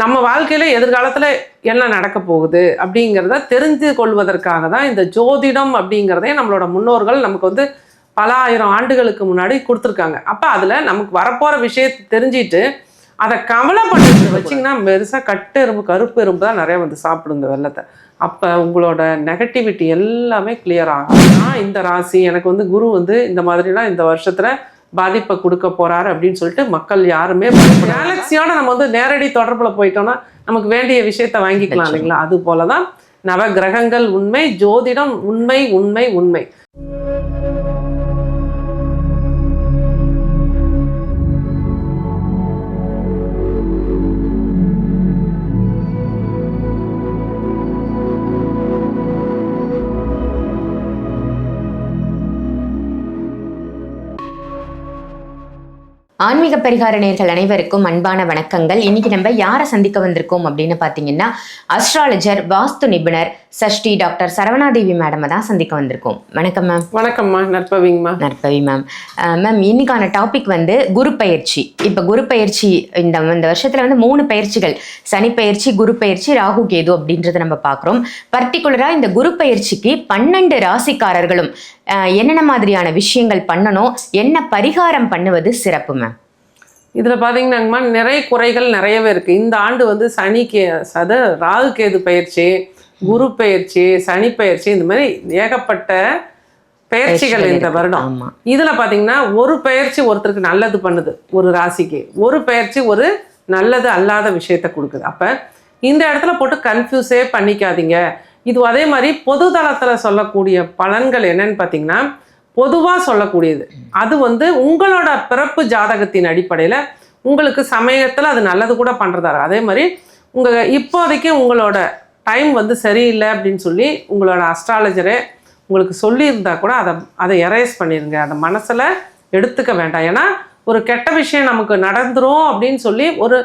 நம்ம வாழ்க்கையில் எதிர்காலத்தில் என்ன நடக்க போகுது அப்படிங்கிறத தெரிஞ்சு கொள்வதற்காக தான் இந்த ஜோதிடம் அப்படிங்கிறதே நம்மளோட முன்னோர்கள் நமக்கு வந்து பல ஆயிரம் ஆண்டுகளுக்கு முன்னாடி கொடுத்துருக்காங்க. அப்போ அதில் நமக்கு வரப்போகிற விஷயத்தை தெரிஞ்சிட்டு அதை கவலைப்பட்டு வச்சிங்கன்னா பெருசாக கட்டு எறும்பு கருப்பு எறும்பு தான் நிறைய வந்து சாப்பிடும் இந்த வெள்ளத்தை. அப்போ உங்களோட நெகட்டிவிட்டி எல்லாமே கிளியர் ஆகும். நான் இந்த ராசி எனக்கு வந்து குரு வந்து இந்த மாதிரிலாம் இந்த வருஷத்தில் பாதிப்பை கொடுக்க போறாரு அப்படின்னு சொல்லிட்டு மக்கள் யாருமே கேலக்சியோட நம்ம வந்து நேரடி தொடர்புல போயிட்டோம்னா நமக்கு வேண்டிய விஷயத்த வாங்கிக்கலாம் இல்லைங்களா? அது போலதான் நவ கிரகங்கள் உண்மை ஜோதிடம் உண்மை உண்மை உண்மை. ஆன்மீக பரிகார நேர்கள் அனைவருக்கும் அன்பான வணக்கங்கள். இன்னைக்கு நம்ம யாரை சந்திக்க வந்திருக்கோம் அப்படின்னு பார்த்தீங்கன்னா அஸ்ட்ராலஜர் வாஸ்து நிபுணர் சஷ்டி டாக்டர் சரவணாதேவி மேடமை தான் சந்திக்க வந்திருக்கோம். வணக்கம் மேம். வணக்கம்மா நற்பவிங்கம்மா நற்பவி மேம். மேம் இன்னைக்கான டாபிக் வந்து குரு பயிற்சி. இப்போ குரு பயிற்சி இந்த இந்த வருஷத்துல வந்து மூணு பயிற்சிகள். சனி பயிற்சி குரு பயிற்சி ராகு கேது அப்படின்றத நம்ம பார்க்குறோம். பர்டிகுலராக இந்த குரு பயிற்சிக்கு பன்னெண்டு ராசிக்காரர்களும் என்னென்ன மாதிரியான விஷயங்கள் பண்ணணும்? என்ன பரிகாரம் பண்ணுவது சிறப்பு மேம்? இதுல பாத்தீங்கன்னாங்கம்மா நிறைய குறைகள் நிறையவே இருக்கு. இந்த ஆண்டு வந்து சனி கே சத ராகு கேது பயிற்சி குரு பயிற்சி சனி பயிற்சி இந்த மாதிரி ஏகப்பட்ட பயிற்சிகள் இந்த. வருடம். இதுல பாத்தீங்கன்னா ஒரு பயிற்சி ஒருத்தருக்கு நல்லது பண்ணுது ஒரு ராசிக்கு. ஒரு பயிற்சி ஒரு நல்லது அல்லாத விஷயத்த கொடுக்குது. அப்ப இந்த இடத்துல போட்டு கன்ஃபியூஸே பண்ணிக்காதீங்க. இது அதே மாதிரி பொது தளத்துல சொல்லக்கூடிய பலன்கள் என்னன்னு பார்த்தீங்கன்னா பொதுவா சொல்லக்கூடியது. அது வந்து உங்களோட பிறப்பு ஜாதகத்தின் அடிப்படையில உங்களுக்கு சமயத்துல அது நல்லது கூட இருக்கு. அதே மாதிரி உங்க இப்போதைக்கு உங்களோட டைம் வந்து சரியில்லை அப்படின்னு சொல்லி உங்களோட அஸ்ட்ராலஜரே உங்களுக்கு சொல்லியிருந்தா கூட அதை அதை எரேஸ் பண்ணிடுங்க அதை மனசில் எடுத்துக்க வேண்டாம். ஏன்னா ஒரு கெட்ட விஷயம் நமக்கு நடந்துரும் அப்படின்னு சொல்லி ஒரு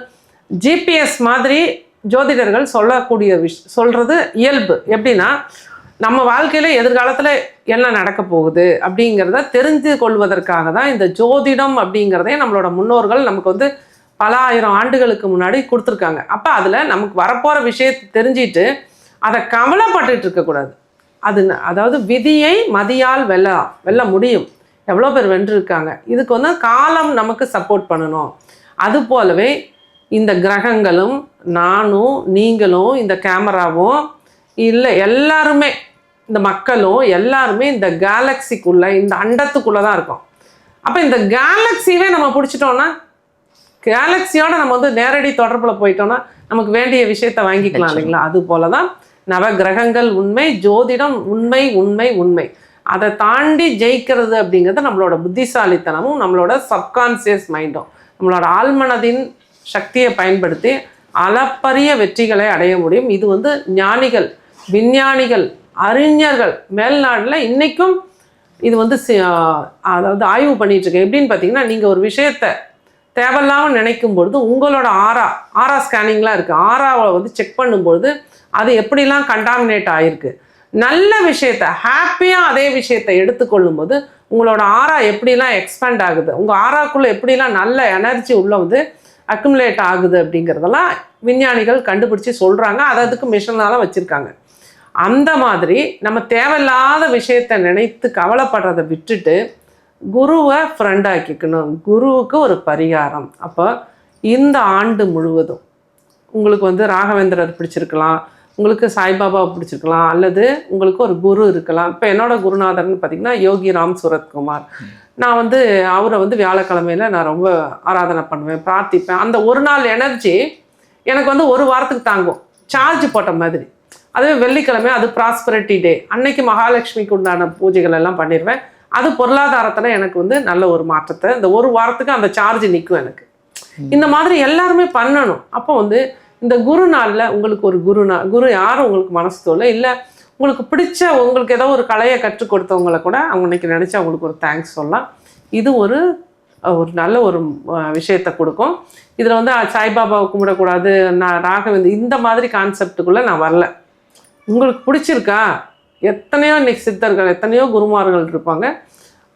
ஜிபிஎஸ் மாதிரி ஜோதிடர்கள் சொல்லக்கூடிய விஷ் சொல்கிறது இயல்பு. எப்படின்னா நம்ம வாழ்க்கையில் எதிர்காலத்தில் என்ன நடக்க போகுது அப்படிங்கிறத தெரிஞ்சு கொள்வதற்காக தான் இந்த ஜோதிடம் அப்படிங்கிறதே நம்மளோட முன்னோர்கள் நமக்கு வந்து பல ஆயிரம் ஆண்டுகளுக்கு முன்னாடி கொடுத்துருக்காங்க. அப்போ அதில் நமக்கு வரப்போகிற விஷயத்தை தெரிஞ்சிட்டு அதை கவலைப்பட்டுட்டு இருக்கக்கூடாது அது அதாவது விதியை மதியால் வெல்ல வெல்ல முடியும். எவ்வளோ பேர் வென்றிருக்காங்க. இதுக்கு வந்து காலம் நமக்கு சப்போர்ட் பண்ணணும். அது போலவே இந்த கிரகங்களும் நானும் நீங்களும் இந்த கேமராவும் இல்லை எல்லாருமே இந்த மக்களும் எல்லாருமே இந்த கேலக்சிக்குள்ளே இந்த அண்டத்துக்குள்ளே தான் இருக்கும். அப்போ இந்த கேலக்சியவே நம்ம பிடிச்சிட்டோன்னா கேலக்சியோட நம்ம வந்து நேரடி தொடர்புல போயிட்டோம்னா நமக்கு வேண்டிய விஷயத்த வாங்கிக்கலாம் இல்லைங்களா? அது போல தான் நவ கிரகங்கள் உண்மை ஜோதிடம் உண்மை உண்மை உண்மை. அதை தாண்டி ஜெயிக்கிறது அப்படிங்கிறது நம்மளோட புத்திசாலித்தனமும் நம்மளோட சப்கான்சியஸ் மைண்டும் நம்மளோட ஆழ்மனதின் சக்தியை பயன்படுத்தி அளப்பரிய வெற்றிகளை அடைய முடியும். இது வந்து ஞானிகள் விஞ்ஞானிகள் அறிஞர்கள் மேல்நாட்டில் இன்னைக்கும் இது வந்து சி- அதாவது ஆய்வு பண்ணிட்டு இருக்கு. எப்படின்னு பார்த்தீங்கன்னா நீங்கள் ஒரு விஷயத்தை தேவையில்லாமல் நினைக்கும் பொழுது உங்களோட ஆரா ஆரா ஸ்கேனிங்லாம் இருக்குது ஆராவை வந்து செக் பண்ணும்பொழுது அது எப்படிலாம் கண்டாமினேட் ஆகிருக்கு நல்ல விஷயத்த ஹாப்பியாக அதே விஷயத்தை எடுத்துக்கொள்ளும் போது உங்களோட ஆரா எப்படிலாம் எக்ஸ்பேண்ட் ஆகுது? உங்கள் ஆராக்குள்ளே எப்படிலாம் நல்ல எனர்ஜி உள்ள வந்து அக்குமுலேட் ஆகுது அப்படிங்கிறதெல்லாம் விஞ்ஞானிகள் கண்டுபிடிச்சி சொல்கிறாங்க அதை அதுக்கு மிஷினால வச்சுருக்காங்க. அந்த மாதிரி நம்ம தேவையில்லாத விஷயத்தை நினைத்து கவலைப்படுறதை விட்டுட்டு குருவை ஃப்ரெண்ட் ஆக்கிக்கணும். குருவுக்கு ஒரு பரிகாரம். அப்போ இந்த ஆண்டு முழுவதும் உங்களுக்கு வந்து ராகவேந்திரர் பிடிச்சிருக்கலாம். உங்களுக்கு சாய்பாபாவை பிடிச்சிருக்கலாம். அல்லது உங்களுக்கு ஒரு குரு இருக்கலாம். இப்போ என்னோட குருநாதர்னு பார்த்தீங்கன்னா யோகி ராம் சுரத்குமார். நான் வந்து அவரை வந்து வியாழக்கிழமையில நான் ரொம்ப ஆராதனை பண்ணுவேன் பிரார்த்திப்பேன். அந்த ஒரு நாள் எனர்ஜி எனக்கு வந்து ஒரு வாரத்துக்கு தாங்கும். சார்ஜ் போட்ட மாதிரி. அதுவே வெள்ளிக்கிழமை அது ப்ராஸ்பரிட்டி டே அன்னைக்கு மகாலட்சுமிக்கு உண்டான பூஜைகள் எல்லாம் பண்ணிடுவேன் அது பொருளாதாரத்தில் எனக்கு வந்து நல்ல ஒரு மாற்றத்தை இந்த ஒரு வாரத்துக்கு அந்த சார்ஜ் நிற்கும் எனக்கு. இந்த மாதிரி எல்லாருமே பண்ணணும். அப்போ வந்து இந்த குரு நாளில் உங்களுக்கு ஒரு குருநா குரு யாரும் உங்களுக்கு மனசு தோலை இல்லை உங்களுக்கு பிடிச்ச உங்களுக்கு ஏதோ ஒரு கலையை கற்றுக் கொடுத்தவங்களை கூட அவங்க இன்னைக்கு நினச்சி அவங்களுக்கு ஒரு தேங்க்ஸ் சொல்லலாம். இது ஒரு ஒரு நல்ல ஒரு விஷயத்தை கொடுக்கும். இதில் வந்து சாய்பாபாவை கும்பிடக்கூடாது நான் ராகவேந்து இந்த மாதிரி கான்செப்டுக்குள்ளே நான் வரல. உங்களுக்கு பிடிச்சிருக்கா? எத்தனையோ இன்னைக்கு சித்தர்கள் எத்தனையோ குருமார்கள் இருப்பாங்க.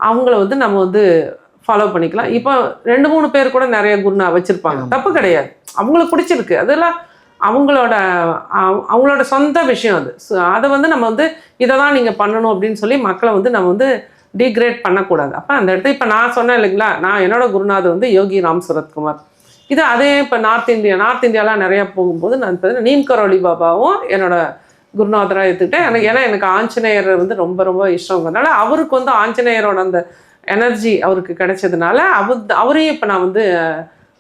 அவங்கள வந்து நம்ம வந்து ஃபாலோ பண்ணிக்கலாம். இப்போ ரெண்டு மூணு பேர் கூட நிறைய குருனா வச்சிருப்பாங்க. தப்பு கிடையாது. அவங்களுக்கு பிடிச்சிருக்கு. அதெல்லாம் அவங்களோட அவ- அவங்களோட சொந்த விஷயம் அது. ஸோ அதை வந்து நம்ம வந்து இதை தான் நீங்கள் பண்ணணும் அப்படின்னு சொல்லி மக்களை வந்து நம்ம வந்து டிகிரேட் பண்ணக்கூடாது. அப்போ அந்த இடத்துல இப்போ நான் சொன்னேன் இல்லைங்களா? நான் என்னோட குருநாதர் வந்து யோகி ராம் சுரத்குமார். இது அதே இப்போ நார்த் இந்தியா நார்த் இந்தியாலாம் நிறையா போகும்போது நான் நீம் கரோலி பாபாவும் என்னோட குருநாதராக எடுத்துக்கிட்டேன். எனக்கு ஏன்னா எனக்கு ஆஞ்சநேயர் வந்து ரொம்ப ரொம்ப இஷ்டங்கிறதுனால அவருக்கு வந்து ஆஞ்சநேயரோட அந்த எனர்ஜி அவருக்கு கிடைச்சதுனால அவர் அவரையும் இப்போ நான் வந்து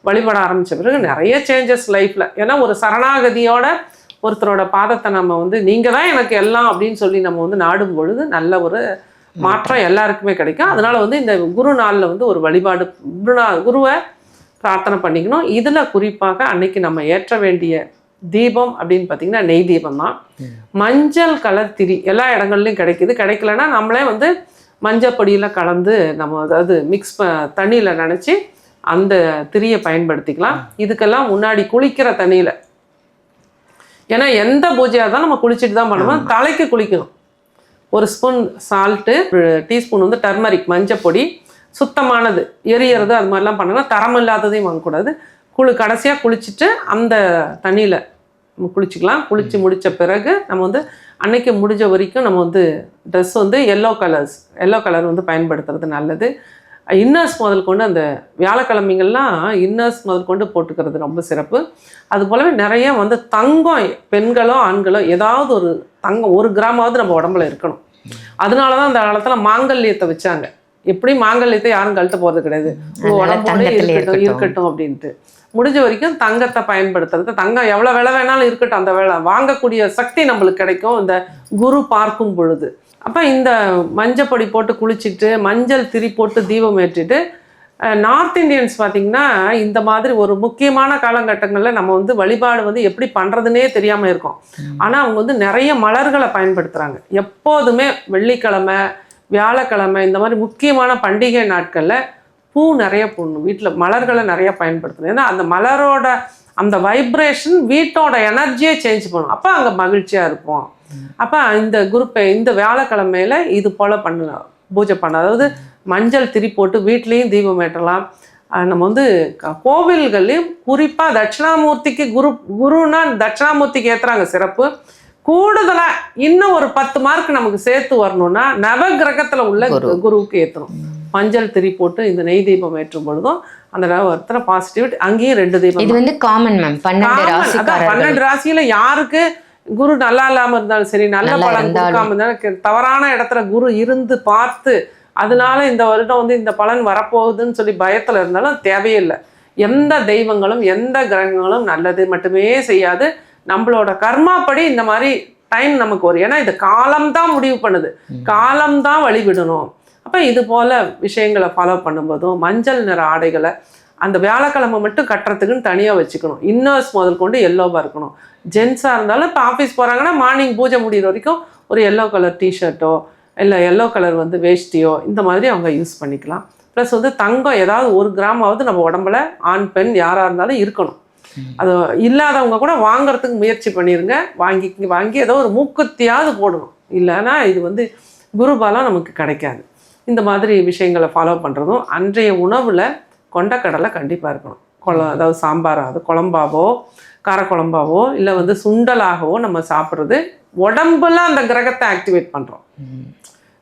வழிபட ஆரம்பித்த பிறகு நிறைய சேஞ்சஸ் லைஃப்பில் ஏன்னா ஒரு சரணாகதியோட ஒருத்தரோட பாதத்தை நம்ம வந்து நீங்கள் தான் எனக்கு எல்லாம் அப்படின்னு சொல்லி நம்ம வந்து நாடும் பொழுது நல்ல ஒரு மாற்றம் எல்லாருக்குமே கிடைக்கும். அதனால் வந்து இந்த குரு நாளில் வந்து ஒரு வழிபாடு குருநா குருவை பிரார்த்தனை பண்ணிக்கணும். இதில் குறிப்பாக அன்னைக்கு நம்ம ஏற்ற வேண்டிய தீபம் அப்படின்னு பார்த்தீங்கன்னா நெய் தீபம் தான். மஞ்சள் கலர் திரி எல்லா இடங்கள்லையும் கிடைக்குது. கிடைக்கலன்னா நம்மளே வந்து மஞ்சள் பொடியில் கலந்து நம்ம அதாவது மிக்ஸ் ப தண்ணியில் நினச்சி அந்த திரியை பயன்படுத்திக்கலாம். இதுக்கெல்லாம் முன்னாடி குளிக்கிற தண்ணியில். ஏன்னா எந்த பூஜையாக இருந்தாலும் நம்ம குளிச்சுட்டு தான் பண்ணணும் தலைக்கு குளிக்கணும். ஒரு ஸ்பூன் சால்ட்டு டீஸ்பூன் வந்து டர்மரிக் மஞ்சள் பொடி சுத்தமானது எரியறது அது மாதிரிலாம் பண்ணணும் தரம் இல்லாததையும் வாங்கக்கூடாது. குளி கடைசியாக குளிச்சுட்டு அந்த தண்ணியில் நம்ம குளிச்சுக்கலாம். குளிச்சு முடிச்ச பிறகு நம்ம வந்து அன்னைக்கு முடிஞ்ச வரைக்கும் நம்ம வந்து ட்ரெஸ் வந்து எல்லோ கலர்ஸ் எல்லோ கலர் வந்து பயன்படுத்துறது நல்லது. இன்னர்ஸ் முதல் கொண்டு அந்த வியாழக்கிழமைகள்லாம் இன்னர்ஸ் முதல் கொண்டு போட்டுக்கிறது ரொம்ப சிறப்பு. அது போலவே நிறைய வந்து தங்கம் பெண்களோ ஆண்களோ ஏதாவது ஒரு தங்கம் ஒரு கிராமாவது நம்ம உடம்புல இருக்கணும். அதனால தான் அந்த காலத்தில் மாங்கல்யத்தை வச்சாங்க. எப்படி மாங்கல்யத்தை யாரும் கழட்ட போகிறது கிடையாது. உங்க அதனால உடம்போட இருக்கட்டும். இருக்கட்டும் அப்படின்ட்டு. முடிஞ்ச வரைக்கும் தங்கத்தை பயன்படுத்துறது. தங்கம் எவ்வளோ விலை வேணாலும் இருக்கட்டும் அந்த வேலை. வாங்கக்கூடிய சக்தி நம்மளுக்கு கிடைக்கும் இந்த குரு பார்க்கும் பொழுது. அப்போ இந்த மஞ்சப்பொடி போட்டு குளிச்சுட்டு மஞ்சள் திரி போட்டு தீபம் ஏற்றிட்டு நார்த் இந்தியன்ஸ் பார்த்தீங்கன்னா இந்த மாதிரி ஒரு முக்கியமான காலகட்டங்களில் நம்ம வந்து வழிபாடு வந்து எப்படி பண்ணுறதுனே தெரியாமல் இருக்கும். ஆனால் அவங்க வந்து நிறைய மலர்களை பயன்படுத்துகிறாங்க எப்போதுமே வெள்ளிக்கிழமை வியாழக்கிழமை இந்த மாதிரி முக்கியமான பண்டிகை நாட்களில் பூ நிறைய போடணும். வீட்டில் மலர்களை நிறைய பயன்படுத்தணும். ஏன்னா அந்த மலரோட அந்த வைப்ரேஷன் வீட்டோட எனர்ஜியை சேஞ்ச் பண்ணும். அப்போ அங்கே மகிழ்ச்சியாக இருப்போம். அப்போ இந்த குரூப்பை இந்த வியாழக்கிழமையில இது போல் பண்ணலாம். பூஜை பண்ண அதாவது மஞ்சள் திரி போட்டு வீட்லேயும் தீபம் ஏற்றலாம். நம்ம வந்து கோவில்கள்லையும் குறிப்பாக தட்சிணாமூர்த்திக்கு குரு குருன்னா தட்சிணாமூர்த்திக்கு ஏற்றுறாங்க சிறப்பு. கூடுதலாக இன்னும் ஒரு பத்து மார்க் நமக்கு சேர்த்து வரணும்னா நவ கிரகத்தில் உள்ள குரு. குருவுக்கு ஏற்றணும் மஞ்சள் திரி போட்டு இந்த நெய் தீபம் ஏற்றும் பொழுதும் அந்த ஒருத்தர பாசிட்டிவிட்டி அங்கேயும் ரெண்டு தீபம் இது வந்து காமன் மேம் பன்னெண்டு ராசியில யாருக்கு குரு நல்லா இல்லாம இருந்தாலும் சரி நல்ல பலன் இருந்தாலும். கொடுக்காம இருந்தாலும் கெ- தவறான இடத்துல குரு இருந்து பார்த்து அதனால இந்த வருடம் வந்து இந்த பலன் வரப்போகுதுன்னு சொல்லி பயத்துல இருந்தாலும் தேவையில்லை. எந்த தெய்வங்களும் எந்த கிரகங்களும் நல்லது மட்டுமே செய்யாது. நம்மளோட கர்மாப்படி இந்த மாதிரி டைம் நமக்கு வரும். ஏன்னா இது காலம்தான் முடிவு பண்ணுது. காலம்தான் வழிவிடணும். அப்போ இது போல விஷயங்களை ஃபாலோ பண்ணும்போதும் மஞ்சள் நிற ஆடைகளை அந்த வியாழக்கிழமை மட்டும் கட்டுறதுக்குன்னு தனியாக வச்சுக்கணும். இன்னர்ஸ் முதல் கொண்டு எல்லோவாக இருக்கணும். ஜென்ஸாக இருந்தாலும் இப்போ ஆஃபீஸ் போகிறாங்கன்னா மார்னிங் பூஜை முடிகிற வரைக்கும் ஒரு எல்லோ கலர் டிஷர்ட்டோ இல்லை எல்லோ கலர் வந்து வேஷ்டியோ இந்த மாதிரி அவங்க யூஸ் பண்ணிக்கலாம். ப்ளஸ் வந்து தங்கம் ஏதாவது ஒரு கிராமாவது நம்ம உடம்புல ஆண் பெண் யாராக இருந்தாலும் இருக்கணும். அது இல்லாதவங்க கூட வாங்குறதுக்கு முயற்சி பண்ணிருங்க. வாங்கி வாங்கி ஏதோ ஒரு மூக்குத்தியாவது போடணும். இல்லைன்னா இது வந்து குருபாலம் நமக்கு கிடைக்காது. இந்த மாதிரி விஷயங்களை ஃபாலோ பண்ணுறதும் அன்றைய உணவில் கொண்டக்கடலை கண்டிப்பாக இருக்கணும். குழ அதாவது சாம்பார் அது குழம்பாவோ காரக்குழம்பாவோ இல்லை வந்து சுண்டலாகவோ நம்ம சாப்பிட்றது உடம்புல அந்த கிரகத்தை ஆக்டிவேட் பண்ணுறோம்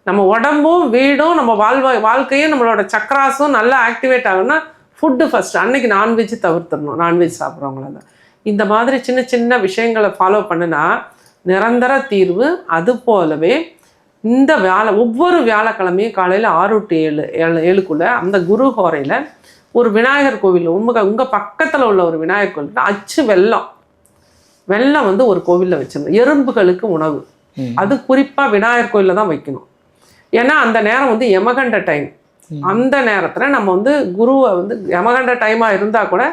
நம்ம உடம்பும் வீடும் நம்ம வாழ்வா வாழ்க்கையும் நம்மளோட சக்கராசும் நல்லா ஆக்டிவேட் ஆகணும்னா ஃபுட்டு ஃபஸ்ட்டு அன்னைக்கு நான்வெஜ் தவிர்த்துடணும். நான்வெஜ் சாப்பிட்றவங்கள தான். இந்த மாதிரி சின்ன சின்ன விஷயங்களை ஃபாலோ பண்ணுனா நிரந்தர தீர்வு அது போலவே இந்த வியாழ ஒவ்வொரு வியாழக்கிழமையும் காலையில் ஆறு டு ஏழு ஏழு ஏழுக்குள்ளே அந்த குரு ஹோரையில் ஒரு விநாயகர் கோவில் உங்க உங்கள் பக்கத்தில் உள்ள ஒரு விநாயகர் கோவில் அச்சு வெல்லம் வெல்லம் வந்து ஒரு கோவிலில் வச்சிருந்தோம். எறும்புகளுக்கு உணவு. அது குறிப்பாக விநாயகர் கோயிலில் தான் வைக்கணும். ஏன்னா அந்த நேரம் வந்து யமகண்ட டைம் அந்த நேரத்தில் நம்ம வந்து குருவை வந்து யமகண்ட டைமாக இருந்தால் கூட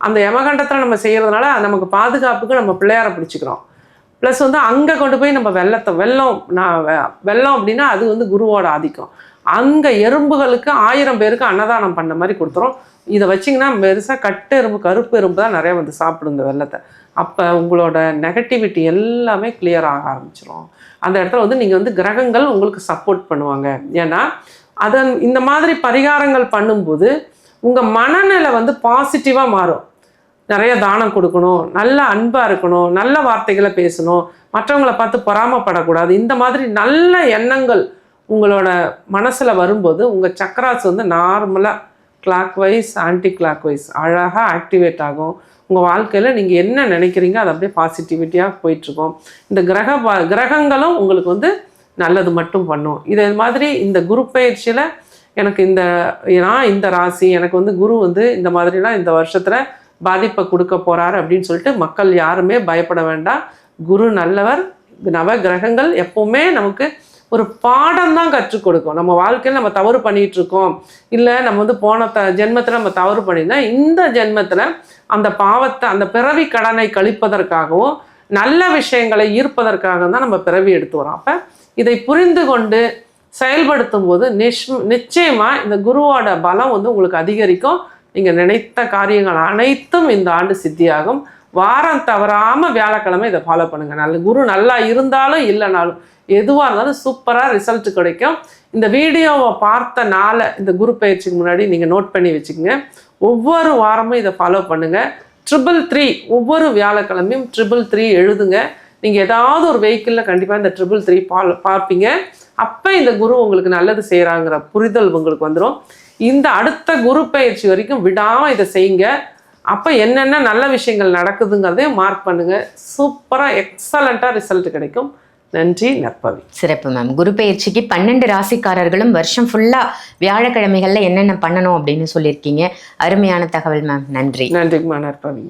அந்த யமகண்டத்தில் நம்ம செய்கிறதுனால நமக்கு பாதுகாப்புக்கு நம்ம பிள்ளையார பிடிச்சிக்கிறோம். ப்ளஸ் வந்து அங்கே கொண்டு போய் நம்ம வெள்ளத்தை வெள்ளம் நான் வெ- வெள்ளம் அப்படின்னா அது வந்து குருவோட ஆதிக்கம். அங்கே எறும்புகளுக்கு ஆயிரம் பேருக்கு அன்னதானம் பண்ண மாதிரி கொடுத்துரும் இதை வச்சிங்கன்னா பெருசாக கட்டு எறும்பு கருப்பு எறும்பு தான் நிறைய வந்து சாப்பிடும் இந்த வெள்ளத்தை. அப்போ உங்களோட நெகட்டிவிட்டி எல்லாமே கிளியர் ஆக ஆரம்பிச்சிடும் அந்த இடத்துல வந்து நீங்கள் வந்து கிரகங்கள் உங்களுக்கு சப்போர்ட் பண்ணுவாங்க. ஏன்னா அதன் இந்த மாதிரி பரிகாரங்கள் பண்ணும்போது உங்கள் மனநிலை வந்து பாசிட்டிவாக மாறும். நிறைய தானம் கொடுக்கணும் நல்ல அன்பாக இருக்கணும் நல்ல வார்த்தைகளை பேசணும் மற்றவங்களை பார்த்து பொறாமப்படக்கூடாது. இந்த மாதிரி நல்ல எண்ணங்கள் உங்களோட மனசில் வரும்போது உங்கள் சக்கராஸ் வந்து நார்மலாக clockwise anti clock wise அழகாக ஆக்டிவேட் ஆகும். உங்கள் வாழ்க்கையில் நீங்கள் என்ன நினைக்கிறீங்க அது அப்படியே பாசிட்டிவிட்டியாக போயிட்டுருக்கும். இந்த கிரக கிரகங்களும் உங்களுக்கு வந்து நல்லது மட்டும் பண்ணும். இதே மாதிரி இந்த குரு பயிற்சியில் எனக்கு இந்த நான் இந்த ராசி எனக்கு வந்து குரு வந்து இந்த மாதிரிலாம் இந்த வருஷத்தில் பாதிப்பை கொடுக்க போகிறார் அப்படின்னு சொல்லிட்டு மக்கள் யாருமே பயப்பட வேண்டாம். குரு நல்லவர் நவ கிரகங்கள் எப்பவுமே நமக்கு ஒரு பாடம் தான் கற்றுக் கொடுக்கும். நம்ம வாழ்க்கையில் நம்ம தவறு பண்ணிட்டு இருக்கோம். இல்லை நம்ம வந்து போன த ஜென்மத்தில் நம்ம தவறு பண்ணியிருந்தா இந்த ஜென்மத்தில் அந்த பாவத்தை அந்த பிறவி கடனை கழிப்பதற்காகவும் நல்ல விஷயங்களை ஈர்ப்பதற்காக தான் நம்ம பிறவி எடுத்து வரோம் அப்போ இதை புரிந்து கொண்டு செயல்படுத்தும் போது நிஷ் நிச்சயமாக இந்த குருவோட பலம் வந்து உங்களுக்கு அதிகரிக்கும். நீங்கள் நினைத்த காரியங்கள் அனைத்தும் இந்த ஆண்டு சித்தியாகும். வாரம் தவறாமல் வியாழக்கிழமை இதை ஃபாலோ பண்ணுங்கள் நல்ல குரு நல்லா இருந்தாலும் இல்லைனாலும் எதுவாக இருந்தாலும் சூப்பராக ரிசல்ட் கிடைக்கும். இந்த வீடியோவை பார்த்த நாளை இந்த குரு பயிற்சிக்கு முன்னாடி நீங்கள் நோட் பண்ணி வச்சுக்கோங்க. ஒவ்வொரு வாரமும் இதை ஃபாலோ பண்ணுங்கள் ட்ரிபிள் த்ரீ ஒவ்வொரு வியாழக்கிழமையும் ட்ரிபிள் த்ரீ எழுதுங்க. நீங்கள் ஏதாவது ஒரு வெஹிக்கிளில் கண்டிப்பாக இந்த ட்ரிபிள் த்ரீ பா பார்ப்பீங்க. அப்போ இந்த குரு உங்களுக்கு நல்லது செய்கிறாங்கிற புரிதல் உங்களுக்கு வந்துடும் இந்த அடுத்த குரு பயிற்சி வரைக்கும் விடாமல் இதை செய்யுங்க. அப்போ என்னென்ன நல்ல விஷயங்கள் நடக்குதுங்கிறதையும் மார்க் பண்ணுங்கள் சூப்பராக எக்ஸலண்ட்டாக ரிசல்ட் கிடைக்கும். நன்றி நற்பவி. சிறப்பு மேம் குரு பயிற்சிக்கு பன்னெண்டு ராசிக்காரர்களும் வருஷம் ஃபுல்லா வியாழக்கிழமைகள்ல என்னென்ன பண்ணணும் அப்படின்னு சொல்லியிருக்கீங்க. அருமையான தகவல் மேம் நன்றி. நன்றிங்கம்மா நற்பவி